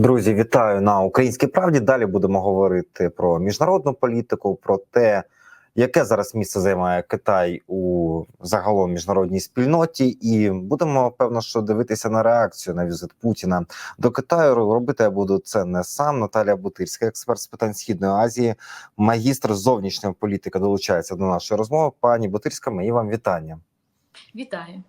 Друзі, вітаю на Українській правді. Далі будемо говорити про міжнародну політику, про те, яке зараз місце займає Китай у загалом міжнародній спільноті, і будемо певно, що дивитися на реакцію на візит Путіна до Китаю. Робити я буду це не сам. Наталія Бутирська, експерт з питань східної Азії, магістр зовнішньої політики, долучається до нашої розмови. Пані Бутирська, мої вам вітання. Вітаю.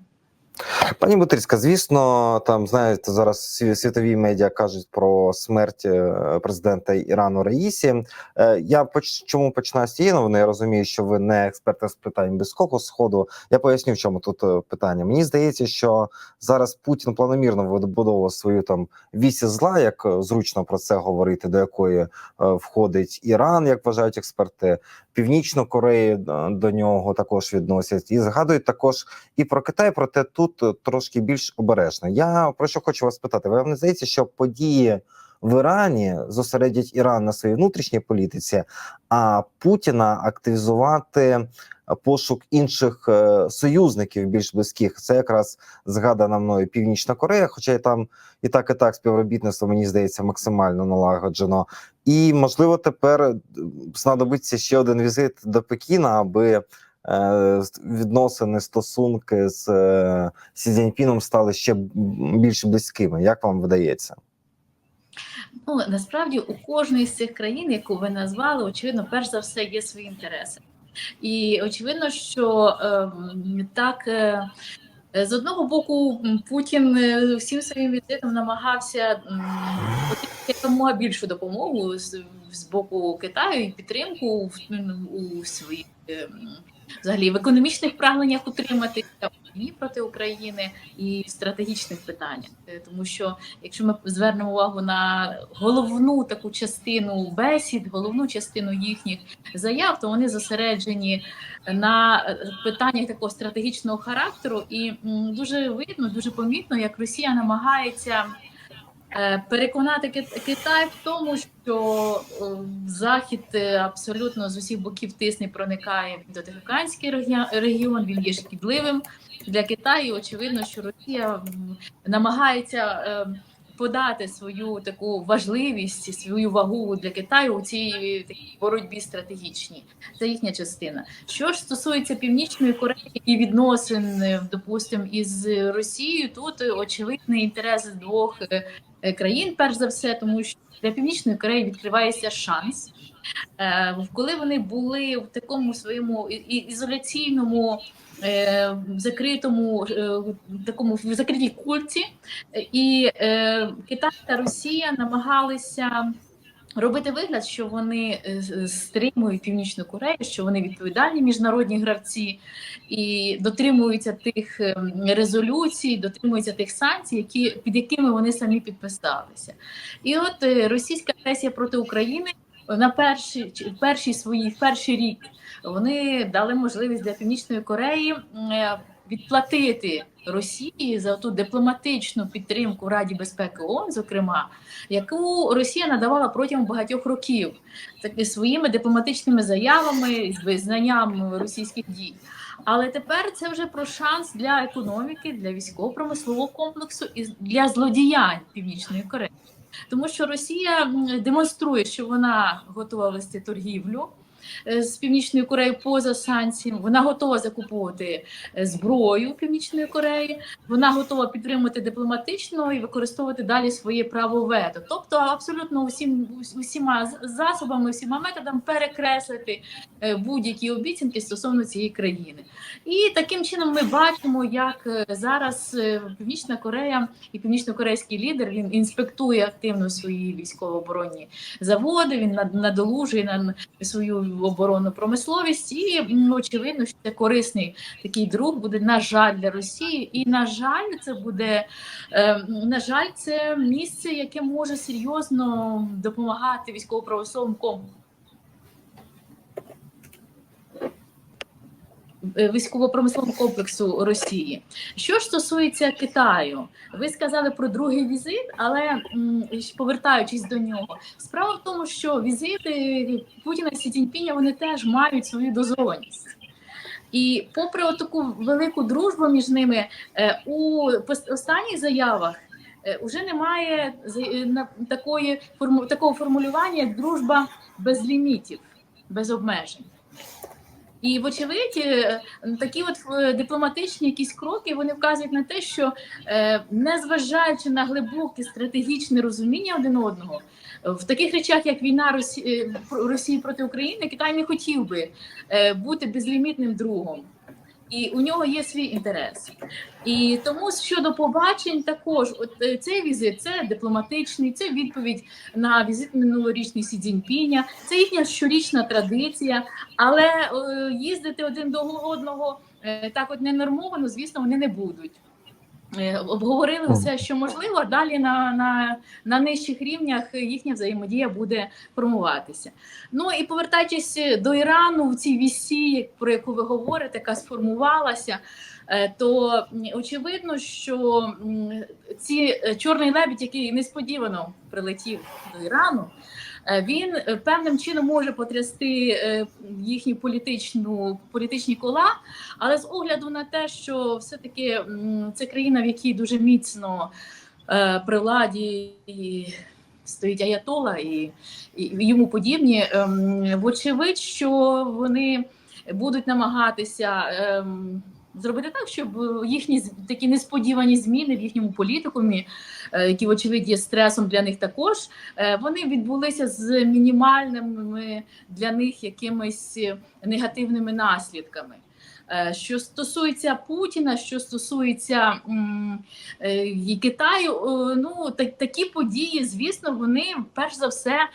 Пані Бутирська, звісно, там знаєте, зараз світові медіа кажуть про смерть е, президента Ірану Раїсі. Е, Я поч- чому починаю з цієї новини? Я розумію, що ви не експерт з питань близького сходу. Я поясню, в чому тут е, питання. Мені здається, що зараз Путін планомірно вибудовував свою там вісі зла, як зручно про це говорити, до якої входить Іран, як вважають експерти. Північну Корею е, до нього також відносять і згадують також і про Китай, проте тут е, трошки більш обережно. Я про що хочу вас питати? Вам не здається, що події в Ірані зосередять Іран на своїй внутрішній політиці, а Путіна активізувати е, пошук інших союзників більш близьких? Це якраз згадана мною Північна Корея, хоча і там і так, і так співробітництво мені здається максимально налагоджено. І можливо тепер е, знадобиться ще один візит до Пекіна, аби е, відносини, стосунки з е, Сі Цзіньпіном стали ще більш близькими. Як вам видається? Ну насправді у кожної з цих країн, яку ви назвали, очевидно, перш за все є свої інтереси. І очевидно, що ем, так. е, З одного боку, Путін е, всім своїм візитом намагався якомога більшу допомогу з, з боку Китаю і підтримку в, у своїх ем, взагалі в економічних прагненнях утримати у війні проти України і в стратегічних питаннях. Е, Тому що якщо ми звернемо увагу на головну таку частину бесід, головну частину їхніх заяв, то вони зосереджені на е, питаннях такого стратегічного характеру, і дуже видно, дуже помітно, як Росія намагається. Е, Переконати Кит- Китай в тому, що е, Захід е, абсолютно з усіх боків тисне проникає в Індотихоокеанський регіон-. Він є шкідливим для Китаю. Очевидно, що Росія намагається подати свою таку важливість, свою вагу для Китаю у цій боротьбі стратегічній. Це їхня частина. Що ж стосується північної Кореї і відносин, допустимо, із Росією, тут очевидний інтерес двох країн, перш за все, тому що для північної Кореї відкривається шанс. Е, Коли вони були в такому своєму ізоляційному, е, закритому е, такому в закритій культі, е, і е, Китай та Росія намагалися робити вигляд, що вони е, стримують північну Корею, що вони відповідальні міжнародні гравці і дотримуються тих е, резолюцій, дотримуються тих санкцій, які під якими вони самі підписалися. І от е, російська агресія проти України на перший перший свої перший рік вони дали можливість для північної Кореї е, відплатити Росії за ту дипломатичну підтримку Раді безпеки ООН, зокрема, яку Росія надавала протягом багатьох років таки своїми дипломатичними заявами з визнанням російських дій. Але тепер це вже про шанс для економіки, для військово-промислового комплексу і для злодіянь Північної Кореї. Тому що Росія демонструє, що вона готова вести торгівлю з Північною Кореєю поза санкціями. Вона готова закуповувати е, зброю Північної Кореї. Вона готова підтримувати дипломатично і використовувати далі своє право вето. Тобто, абсолютно усім усіма засобами, усіма методами перекреслити е, будь-які обіцянки стосовно цієї країни. І таким чином ми бачимо, як е, зараз е, Північна Корея і північно-корейський лідер він інспектує активно свої військово-оборонні заводи. Він над- надолужує на свою оборонну промисловість, і очевидно, що це корисний такий друг буде на жаль для Росії. І на жаль, це буде е, на жаль, це місце, яке може серйозно допомагати військово-правосовому. комплексу. Е, Військово-промисловому комплексу Росії. Що ж стосується Китаю, ви сказали про другий візит, але повертаючись до нього, справа в тому, що візити Путіна і Сі Цзіньпіня, вони теж мають свою дозованість. І попри таку велику дружбу між ними, е, у останніх заявах вже немає е, такої форму такого формулювання, як дружба без лімітів, без обмежень. І, вочевидь, е, такі от е, дипломатичні якісь кроки вони вказують на те, що е, незважаючи на глибоке стратегічне розуміння один одного, в таких речах, як війна Росії, Росії проти України, Китай не хотів би бути безлімітним другом. І у нього є свій інтерес. І тому щодо побачень, також от е, цей візит це дипломатичний, це відповідь на візит минулорічний Сі Цзіньпіня, це їхня щорічна традиція. Але е, їздити один до одного е, так от ненормовано, звісно, вони не будуть. Е, Обговорили все, що можливо. Далі на, на, на нижчих рівнях їхня взаємодія буде формуватися. Ну і повертаючись до Ірану в цій вісі, про яку ви говорите, яка сформувалася, е, то очевидно, що ці е, чорний лебідь, який несподівано прилетів до Ірану, він е, певним чином може потрясти е, їхню політичну політичні кола. Але з огляду на те, що все-таки це країна, в якій дуже міцно е, при владі стоїть Аятола і, і йому подібні, ем, вочевидь, що вони будуть намагатися. Ем, Зробити так, щоб їхні такі несподівані зміни в їхньому політикумі, е, які вочевидь є стресом для них також, е, вони відбулися з мінімальними для них якимись негативними наслідками. Е, Що стосується Путіна, що стосується е, і Китаю, е, ну так, такі події, звісно, вони перш за все.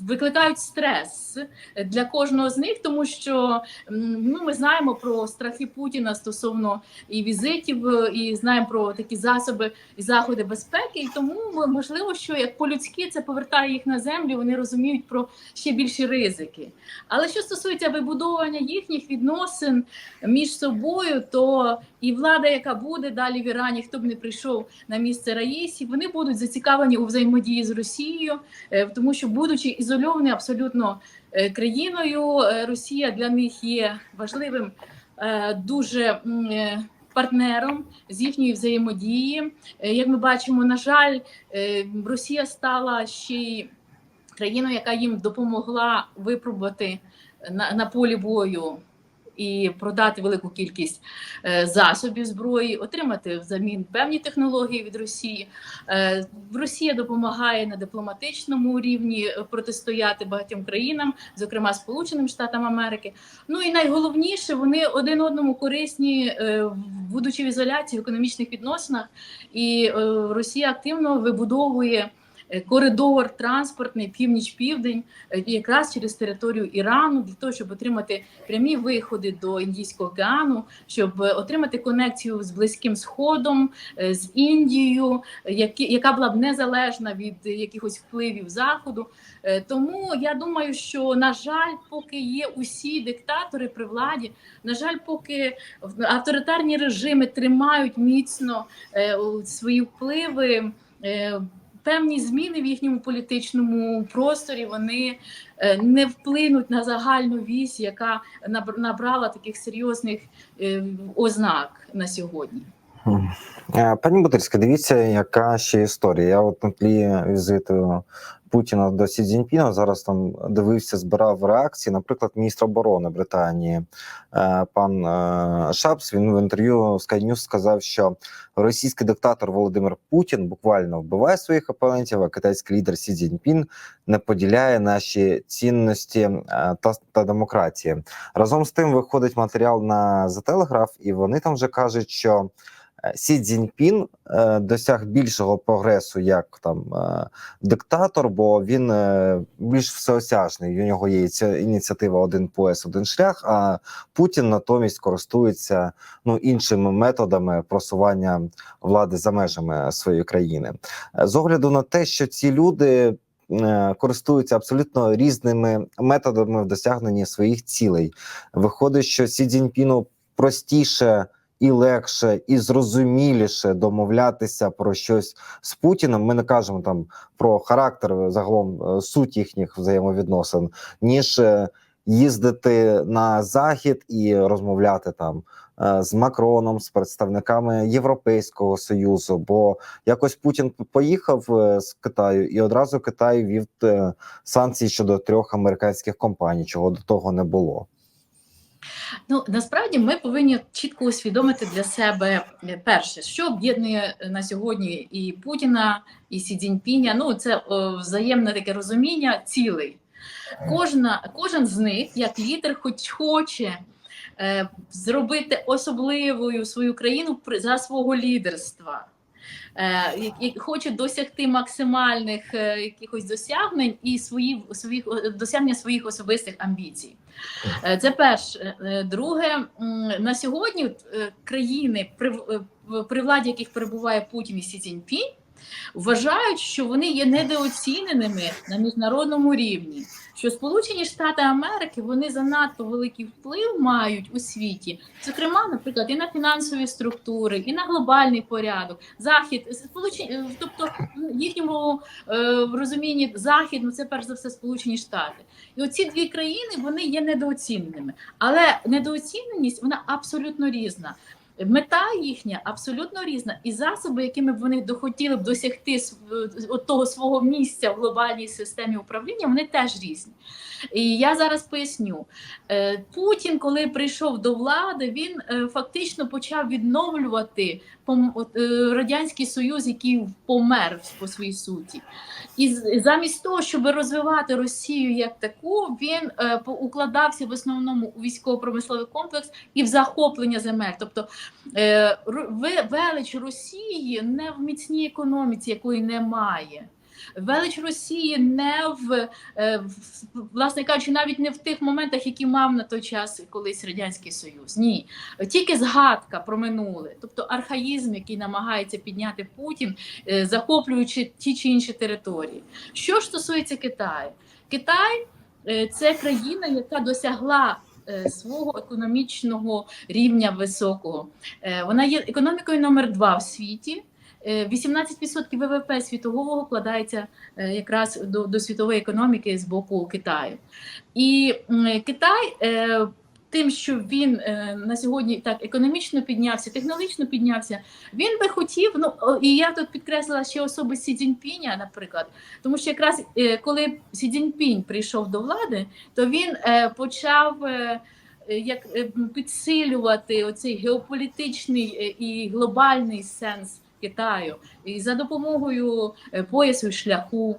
Викликають стрес для кожного з них, тому що ну, ми знаємо про страхи Путіна стосовно і візитів, і знаємо про такі засоби і заходи безпеки. І тому можливо, що як по-людськи це повертає їх на землю. Вони розуміють про ще більші ризики. Але що стосується вибудовування їхніх відносин між собою, то і влада, яка буде далі в Ірані, хто б не прийшов на місце Раїсі, вони будуть зацікавлені у взаємодії з Росією, е, тому що, будучи ізольованою абсолютно е, країною, е, Росія для них є важливим е, дуже партнером з їхньої взаємодії. Як ми бачимо, на жаль, Росія стала ще й країною, яка їм допомогла випробувати на, на полі бою і продати велику кількість е, засобів зброї, отримати взамін певні технології від Росії. Е, Росія допомагає на дипломатичному рівні е, протистояти багатьом країнам, зокрема Сполученим Штатам Америки. Ну і найголовніше, вони один одному корисні, будучи в ізоляції в економічних відносинах, і Росія активно вибудовує. Е, Коридор транспортний північ-південь, е, якраз через територію Ірану, для того, щоб отримати прямі виходи до Індійського океану, щоб е, отримати конекцію з Близьким Сходом, з Індією, яка була б незалежна від якихось впливів заходу. Тому я думаю, що на жаль, поки є усі диктатори при владі, на жаль, поки авторитарні режими тримають міцно свої впливи. Певні зміни в їхньому політичному просторі вони е, не вплинуть на загальну вісь, яка набр- набрала таких серйозних е, ознак на сьогодні. Е, Пані Бутирська, дивіться, яка ще історія. Я от на тлі візиту Путіна до Сі Цзіньпіна зараз там дивився, збирав реакції. Наприклад, міністр оборони Британії е, пан е, Шапс він в інтерв'ю Sky News сказав, що російський диктатор Володимир Путін буквально вбиває своїх опонентів, а китайський лідер Сі Цзіньпін не поділяє наші цінності е, та, та демократії. Разом з тим виходить матеріал на The Telegraph, і вони там вже кажуть, що Сі Цзіньпін е, досяг більшого прогресу як там е, диктатор, бо він е, більш всеосяжний. У нього є ця ініціатива один пояс, один шлях. А Путін натомість користується ну іншими методами просування влади за межами своєї країни. Е, З огляду на те, що ці люди. е, Користуються абсолютно різними методами в досягненні своїх цілей. Виходить, що Сі Цзіньпіну простіше і легше, і зрозуміліше домовлятися про щось з Путіним. Ми не кажемо там про характер загалом е, суть їхніх взаємовідносин, ніж е, їздити на захід і розмовляти там е, з Макроном, з представниками Європейського союзу. Бо якось Путін поїхав з Китаю, і одразу Китай вів санкції щодо трьох американських компаній, чого до того не було. Ну насправді ми повинні чітко усвідомити для себе е, перше, що об'єднує на сьогодні і Путіна, і Сі Цзіньпіня. Ну це о, взаємне таке розуміння цілей. Кожна, кожен з них, як лідер, хоч хоче е, зробити особливою свою країну за свого лідерства. Е, і- і хоче досягти максимальних е, якихось досягнень і свої, своїх досягнення своїх особистих амбіцій. Е, Це перше. Друге, на сьогодні країни, при, при владі яких перебуває Путін і Сі Цзіньпінь, вважають, що вони є недооціненими на міжнародному рівні. Що Сполучені Штати Америки вони занадто великий вплив мають у світі, зокрема, наприклад, і на фінансові структури, і на глобальний порядок. Захід сполучені, тобто в їхньому е, розумінні захід, ну це перш за все Сполучені Штати. І оці дві країни вони є недооціненими. Але недооціненість вона абсолютно різна. Мета їхня абсолютно різна, і засоби, якими б вони дохотіли б досягти того свого місця в глобальній системі управління, вони теж різні. І я зараз поясню. Е, Путін, коли прийшов до влади, він е, фактично почав відновлювати е, радянський союз, який помер по своїй суті. І замість того, щоб розвивати Росію як таку, він укладався в основному у військово-промисловий комплекс і в захоплення земель. Тобто велич Росії не в міцній економіці, якої немає. Велич Росії не в, е, власне кажучи, навіть не в тих моментах, які мав на той час колись радянський союз. Ні, тільки згадка про минуле, тобто архаїзм, який намагається підняти Путін, е, захоплюючи ті чи інші території. Що ж стосується Китаю, Китай е, це країна, яка досягла свого економічного рівня високого. Вона є економікою номер два в світі. Е, 18% ВВП світового вкладається е, якраз до, до світової економіки з боку Китаю. І Китай. е, Тим, що він е, на сьогодні так економічно піднявся, технологічно піднявся, він би хотів. Ну і я тут підкреслила ще особи Сі Цзіньпіня, наприклад, тому що якраз е, коли Сі Цзіньпінь прийшов до влади, то він е, почав е, е, як е, підсилювати оцей геополітичний е, і глобальний сенс Китаю, і за допомогою е, поясу шляху.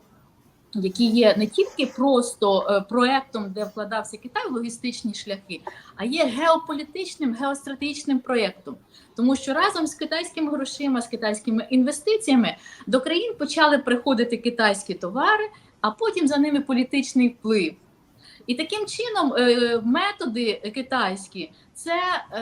Які є не тільки просто е, проектом, де вкладався Китай в логістичні шляхи, а є геополітичним, геостратегічним проєктом. Тому що разом з китайськими грошима, з китайськими інвестиціями до країн почали приходити китайські товари, а потім за ними політичний вплив. І таким чином е, методи китайські це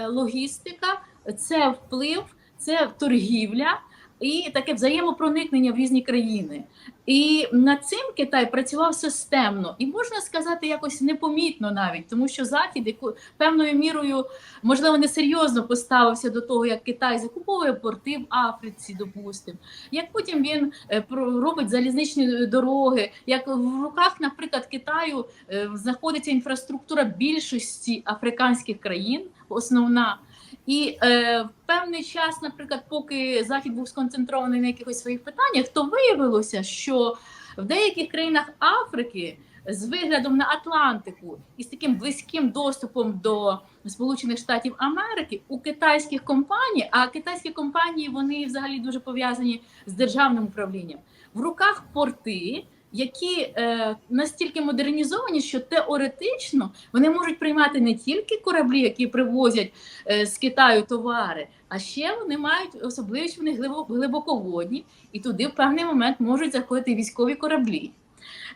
логістика, це вплив, це торгівля і таке взаємопроникнення в різні країни. І над цим Китай працював системно і можна сказати, якось непомітно навіть, тому що Захід певною мірою можливо несерйозно поставився до того, як Китай закуповує порти в Африці, допустимо, як потім він е, робить залізничні дороги, як в руках, наприклад, Китаю е, знаходиться інфраструктура більшості африканських країн, основна. І е, певний час, наприклад, поки захід був сконцентрований на якихось своїх питаннях, то виявилося, що в деяких країнах Африки з виглядом на Атлантику і з таким близьким доступом до Сполучених Штатів Америки у китайських компаній, а китайські компанії вони взагалі дуже пов'язані з державним управлінням, в руках порти. Які е, настільки модернізовані, що теоретично вони можуть приймати не тільки кораблі, які привозять е, з Китаю товари, а ще вони мають особливість, вони глибо- глибоководні, і туди в певний момент можуть заходити військові кораблі.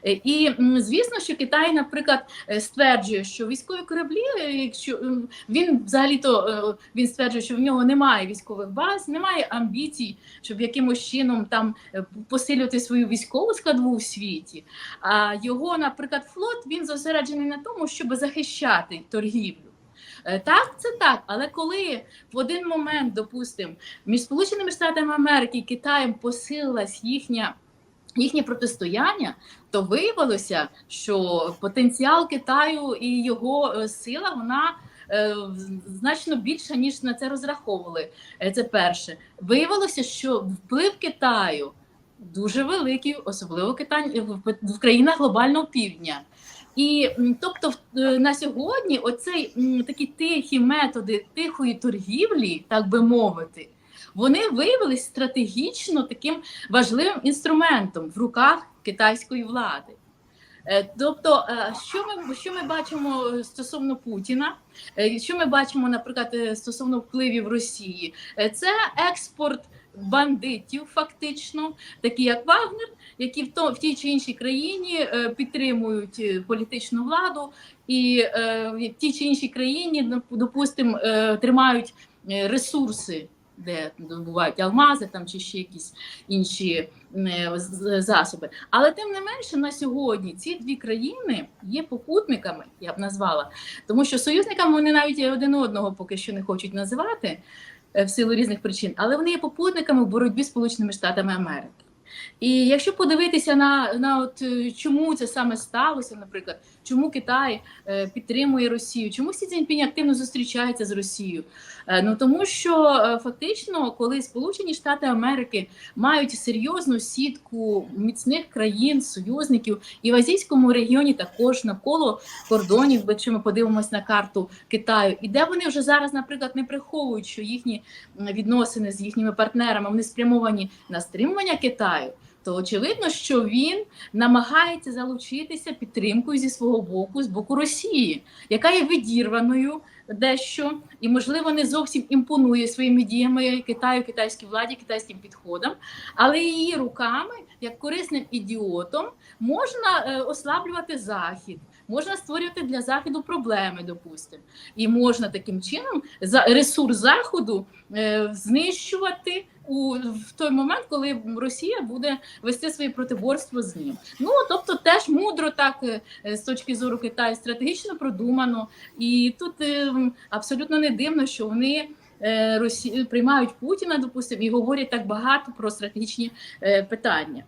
Е, І звісно, що Китай, наприклад, е, стверджує, що військові кораблі, е, якщо він взагалі-то е, він стверджує, що в нього немає військових баз, немає амбіцій, щоб якимось чином там посилювати свою військову складову в світі. А його, наприклад, флот він зосереджений на тому, щоб захищати торгівлю. Так, це так, але коли в один момент, допустимо, між Сполученими Штатами Америки і Китаєм посилилась їхня їхнє протистояння, то виявилося, що потенціал Китаю і його е, сила вона е, значно більша, ніж на це розраховували. Е, Це перше. Виявилося, що вплив Китаю дуже великий, особливо Китай в, країнах глобального півдня. І тобто, на сьогодні оцей такі тихі методи тихої торгівлі, так би мовити, вони виявилися стратегічно таким важливим інструментом в руках китайської влади. Е, Тобто, е, що ми, що ми бачимо стосовно Путіна? Е, Що ми бачимо, наприклад, стосовно впливів Росії? Це експорт бандитів, фактично, такі як Вагнер, які в, то, в тій чи іншій країні підтримують політичну владу, і в тій чи іншій країні, допустимо, тримають ресурси, де добувають алмази там чи ще якісь інші е, засоби. Але тим не менше, на сьогодні ці дві країни є попутниками, я б назвала, тому що союзниками вони навіть один одного поки що не хочуть називати е, в силу різних причин, але вони є попутниками в боротьбі з Сполученими Штатами Америки. І якщо подивитися на, на от, е, чому це саме сталося, наприклад, чому Китай е, підтримує Росію, чому Сі Цзіньпінь активно зустрічається з Росією? Е, ну тому що е, фактично, коли Сполучені Штати Америки мають серйозну сітку міцних країн, союзників, і в азійському регіоні також навколо кордонів, якщо ми подивимось на карту Китаю, і де вони вже зараз, наприклад, не приховують, що їхні відносини з їхніми партнерами вони спрямовані на стримування Китаю. То очевидно, що він намагається залучитися підтримкою зі свого боку, з боку Росії, яка є відірваною дещо і, можливо, не зовсім імпонує своїми діями Китаю, китайській владі, китайським підходам, але її руками, як корисним ідіотом, можна е, ослаблювати захід, можна створювати для заходу проблеми, допустимо, і можна таким чином за ресурс заходу е, знищувати. У в той момент, коли Росія буде вести своє протиборство з ним, ну тобто теж мудро, так е, з точки зору Китаю, стратегічно продумано, і тут е, абсолютно не дивно, що вони Росі... приймають Путіна, допустимо, і говорять так багато про стратегічні питання.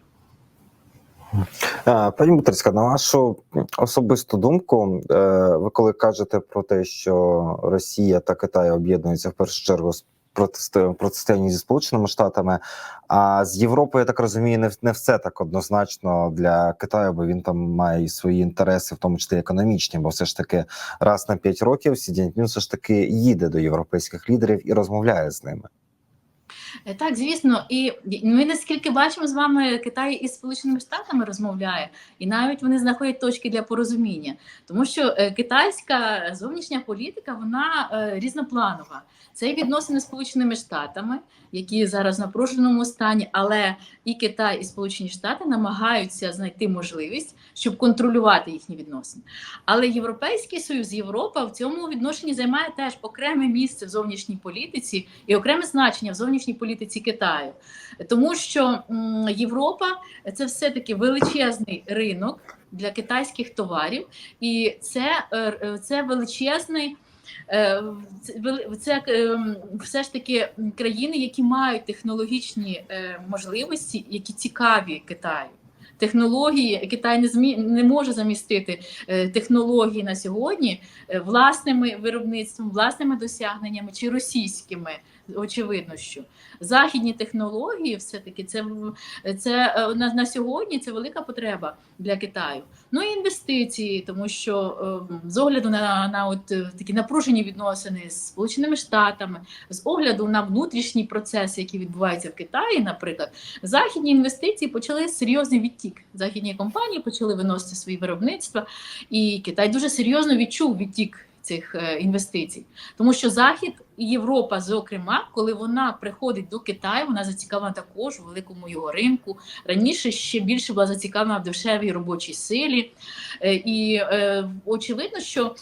Е, Пані Бутерська, на вашу особисту думку, е, ви коли кажете про те, що Росія та Китай об'єднуються в першу чергу з протисто- протистоянні зі Сполученими Штатами, а з Європою, я так розумію, не, не все так однозначно для Китаю, бо він там має і свої інтереси, в тому числі економічні, бо все ж таки раз на п'ять років Сі Цзіньпін все ж таки їде до європейських лідерів і розмовляє з ними. Е, Так, звісно, і ми наскільки бачимо з вами, Китай із Сполученими Штатами розмовляє, і навіть вони знаходять точки для порозуміння, тому що е, китайська зовнішня політика вона е, різнопланова. Це відносини з Сполученими Штатами, які зараз в напруженому стані, але і Китай, і Сполучені Штати намагаються знайти можливість, щоб контролювати їхні відносини. Але Європейський Союз, Європа в цьому відношенні займає теж окреме місце в зовнішній політиці і окреме значення в зовнішній політиці Китаю, тому що Європа це все таки величезний ринок для китайських товарів, і це, е, е, це величезний. е, це все ж таки країни, які мають технологічні можливості, які цікаві Китаю. Технології Китай не змі не може замістити технології на сьогодні власними виробництвом, власними досягненнями чи російськими. Очевидно, що західні технології все-таки це, це е, на, на сьогодні це велика потреба для Китаю. Ну і інвестиції, тому що е, з огляду на, на от е, такі напружені відносини з Сполученими Штатами, з огляду на внутрішні процеси, які відбуваються в Китаї, наприклад, західні інвестиції почали серйозний відтік. Західні компанії почали виносити свої виробництва, і Китай дуже серйозно відчув відтік цих е, інвестицій, тому що Захід і Європа, зокрема, коли вона приходить до Китаю, вона зацікавлена також у великому його ринку. Раніше ще більше була зацікавлена в дешевій робочій силі, Е, і е, очевидно, що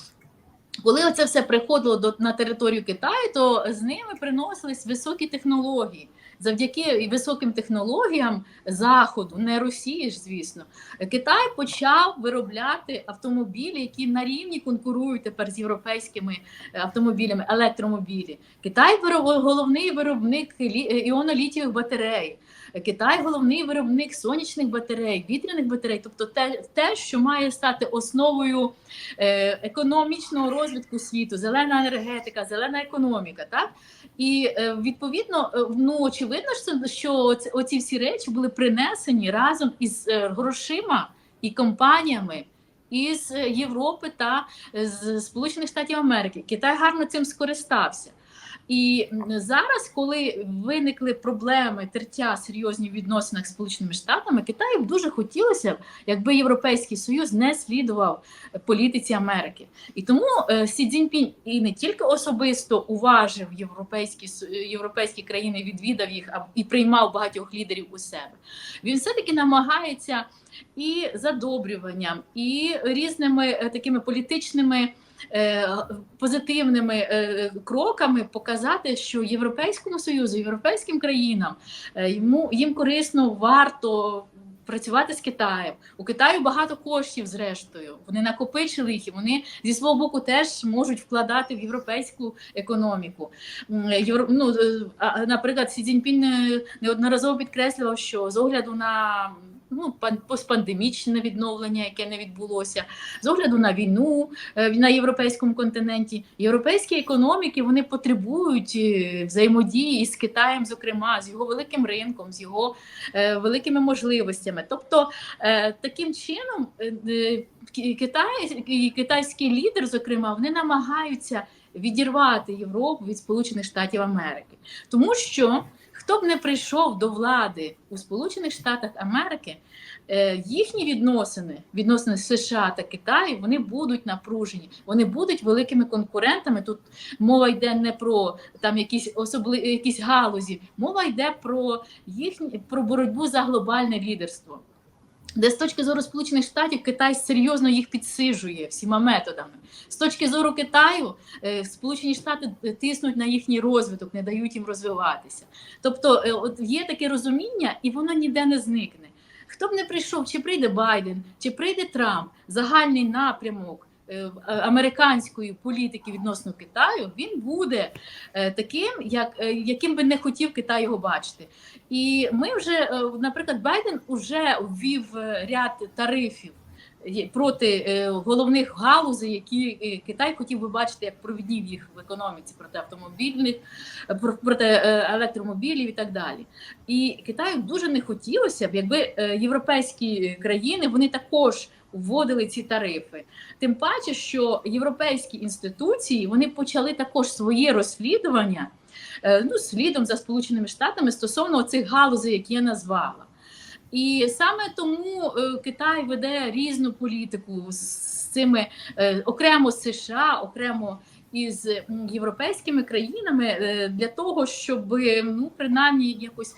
коли це все приходило до на територію Китаю, то з ними приносились високі технології. Завдяки високим технологіям заходу, не Росії ж, звісно, Китай почав виробляти автомобілі, які на рівні конкурують тепер з європейськими е, автомобілями, електромобілі. Китай головний виробник лі- іонолітієвих батарей. Китай головний виробник сонячних батарей, вітряних батарей, тобто те, те що має стати основою е, економічного розвитку світу, зелена енергетика, зелена економіка. Так? І е, відповідно, е, ну очевидно, що, оці- всі речі були принесені разом із грошима і компаніями із Європи та з Сполучених Штатів Америки. Китай гарно цим скористався. І зараз, коли виникли проблеми тертя серйозні в відносинах з Сполученими Штатами, Китаю б дуже хотілося, б, якби Європейський Союз не слідував політиці Америки. І тому е, Сі Цзіньпінь і не тільки особисто уважив європейські с- європейські країни, відвідав їх і приймав багатьох лідерів у себе. Він все таки намагається і задобрюванням, і різними е, такими політичними. Е, Позитивними е, кроками показати, що Європейському Союзу, європейським країнам е, йому їм корисно варто працювати з Китаєм. У Китаю багато коштів, зрештою. Вони накопичили їх, і вони зі свого боку теж можуть вкладати в європейську економіку. Євро... Ну, наприклад, Сі Цзіньпін неодноразово підкреслював, що з огляду на ну, пан- постпандемічне відновлення, яке не відбулося, з огляду на війну е, на європейському континенті, європейські економіки вони потребують е, взаємодії із Китаєм, зокрема, з його великим ринком, з його е, великими можливостями. Тобто таким чином Китай і китайський лідер, зокрема, вони намагаються відірвати Європу від Сполучених Штатів Америки, тому що хто б не прийшов до влади у Сполучених Штатах Америки, е, їхні відносини, відносини США та Китаю, вони будуть напружені, вони будуть великими конкурентами. Тут мова йде не про там якісь особли, якісь галузі, мова йде про їхні про боротьбу за глобальне лідерство. Де з точки зору Сполучених Штатів Китай серйозно їх підсижує всіма методами. З точки зору Китаю, е, Сполучені Штати тиснуть на їхній розвиток, не дають їм розвиватися. Тобто, е, от є таке розуміння, і воно ніде не зникне. Хто б не прийшов, чи прийде Байден, чи прийде Трамп, загальний напрямок е, е, американської політики відносно Китаю, він буде е, таким, як, е, яким би не хотів Китай його бачити. І ми вже, е, наприклад, Байден вже ввів е, ряд тарифів проти е, головних галузей, які е, Китай хотів би бачити як провідні в їх в економіці проти автомобільних, е, про- проти електромобілів і так далі. І Китаю дуже не хотілося б, якби європейські країни вони також вводили ці тарифи. Тим паче, що європейські інституції вони почали також своє розслідування ну, слідом за Сполученими Штатами стосовно цих галузей, які я назвала. І саме тому е, Китай веде різну політику з цими е, окремо США, окремо із європейськими країнами е, для того, щоб ну принаймні якось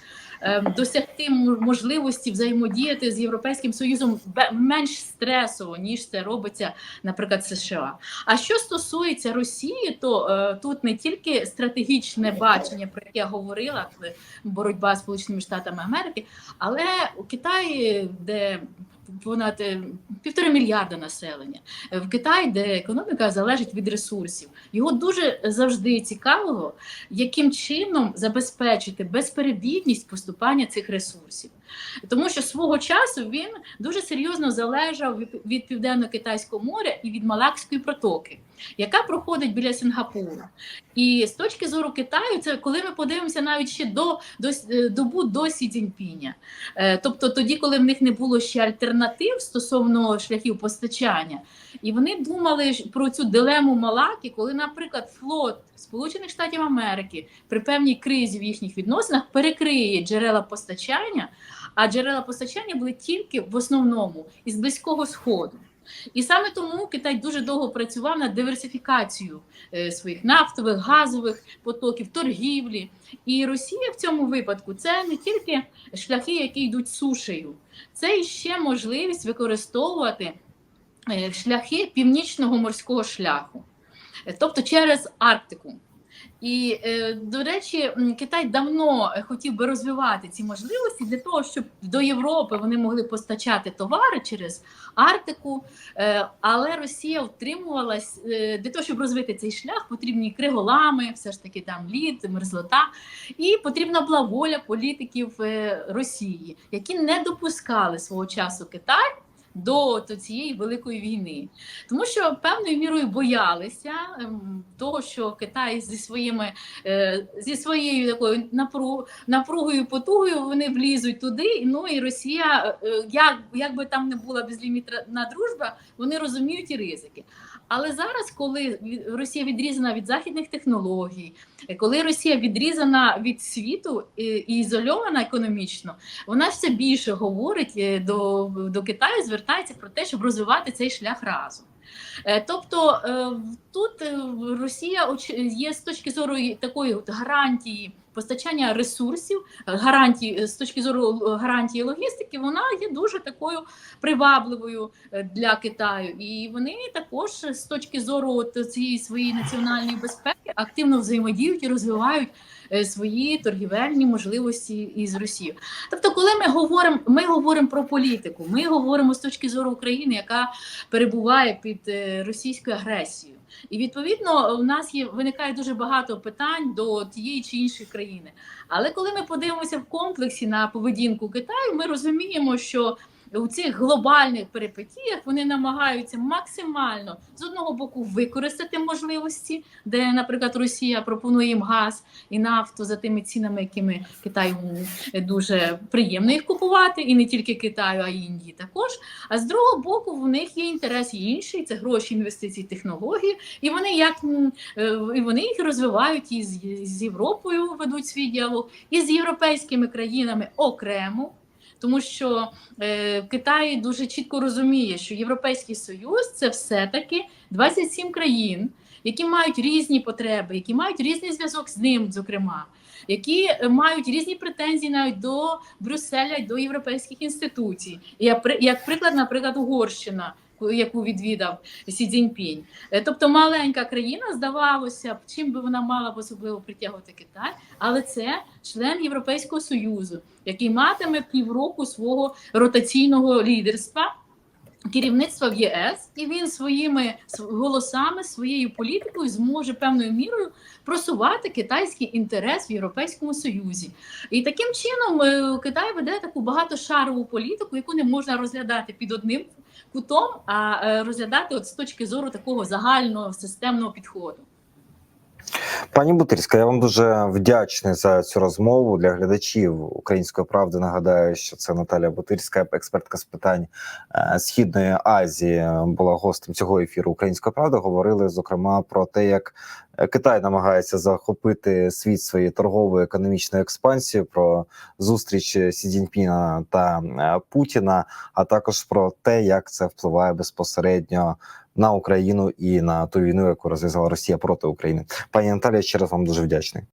досягти м- можливості взаємодіяти з європейським союзом менш стресово ніж це робиться, наприклад, США. А що стосується Росії, то е, тут не тільки стратегічне бачення, про яке я говорила, коли боротьба з Сполученими Штатами Америки, але у Китаї, де понад півтора півтори мільярда населення, е, в Китаї, де економіка залежить від ресурсів, його дуже завжди цікавило, яким чином забезпечити безперебійність поступання цих ресурсів. Тому що свого часу він дуже серйозно залежав від- південно-китайського моря і від Малакської протоки, яка проходить біля Сингапуру. І з точки зору Китаю, це коли ми подивимося навіть ще до, до добу до Сі Цзіньпіня. Е, тобто тоді, коли в них не було ще альтернатив стосовно шляхів постачання, і вони думали про цю дилему Малакі, коли, наприклад, флот Сполучених Штатів Америки при певній кризі в їхніх відносинах перекриє джерела постачання, а джерела постачання були тільки в основному із близького сходу. І саме тому Китай дуже довго працював над диверсифікацією е, своїх нафтових, газових потоків, торгівлі. І Росія в цьому випадку це не тільки шляхи, які йдуть сушею, це ще можливість використовувати е, шляхи північного морського шляху, Е, тобто через Арктику. І е, до речі, Китай давно е, хотів би розвивати ці можливості для того, щоб до Європи вони могли постачати товари через Арктику. Е, але Росія втримувалась для того, щоб розвити цей шлях, потрібні криголами, все ж таки там лід, мерзлота, і потрібна була воля політиків Росії, які не допускали свого часу Китай. До, цієї великої війни, тому що певною мірою боялися ем, того, що Китай зі своїми е, зі своєю такою напруг, напругою, потугою вони влізуть туди. Ну і Росія, е, як, як би там не була безлімітна дружба, вони розуміють і ризики. Але зараз, коли Росія відрізана від західних технологій, коли Росія відрізана від світу і ізольована економічно, вона все більше говорить е, до, до Китаю, звертається про те, щоб розвивати цей шлях разом. Е, Тобто е, тут Росія є з точки зору такої гарантії постачання ресурсів, е, гарантії е, з точки зору е, гарантії логістики, вона є дуже такою привабливою для Китаю. І вони також з точки зору цієї своєї національної безпеки активно взаємодіють і розвивають свої торгівельні можливості із Росією. Тобто, коли ми говоримо, ми говоримо про політику, ми говоримо з точки зору України, яка перебуває під російською агресією. І відповідно у нас є виникає дуже багато питань до тієї чи іншої країни. Але коли ми подивимося в комплексі на поведінку Китаю, ми розуміємо, що у цих глобальних перипетіях вони намагаються максимально з одного боку використати можливості, де, наприклад, Росія пропонує їм газ і нафту за тими цінами, якими Китаю дуже приємно їх купувати, і не тільки Китаю, а й Індії також. А з другого боку, в них є інтерес інший, це гроші, інвестиції, технології, і вони як е, і вони їх розвивають і з, з Європою ведуть свій діалог, і з європейськими країнами окремо. Тому що е, Китай дуже чітко розуміє, що Європейський Союз це все-таки 27 країн, які мають різні потреби, які мають різний зв'язок з ним, зокрема, які е, мають різні претензії навіть до Брюсселя до європейських інституцій. Як, при- як приклад, наприклад, Угорщина, яку відвідав Сі Цзіньпінь. Е, Тобто маленька країна, здавалося б, чим би вона мала б особливо притягувати Китай, але це член Європейського Союзу, який матиме півроку свого ротаційного лідерства. Керівництва в ЄС, і він своїми голосами, своєю політикою зможе певною мірою просувати китайський інтерес в Європейському Союзі. І таким чином е, Китай веде таку багатошарову політику, яку не можна розглядати під одним кутом, а е, розглядати от з точки зору такого загального системного підходу. Пані Бутирська, я вам дуже вдячний за цю розмову для глядачів української правди. Нагадаю, що це Наталія Бутирська, експертка з питань е, Східної Азії, була гостем цього ефіру Української правди. Говорили зокрема про те, як Китай намагається захопити світ своєю торговою економічною експансією, про зустріч Сі Цзіньпіна та е, Путіна, а також про те, як це впливає безпосередньо на Україну і на ту війну, яку розв'язала Росія проти України. Пані Наталія, ще раз вам дуже вдячний.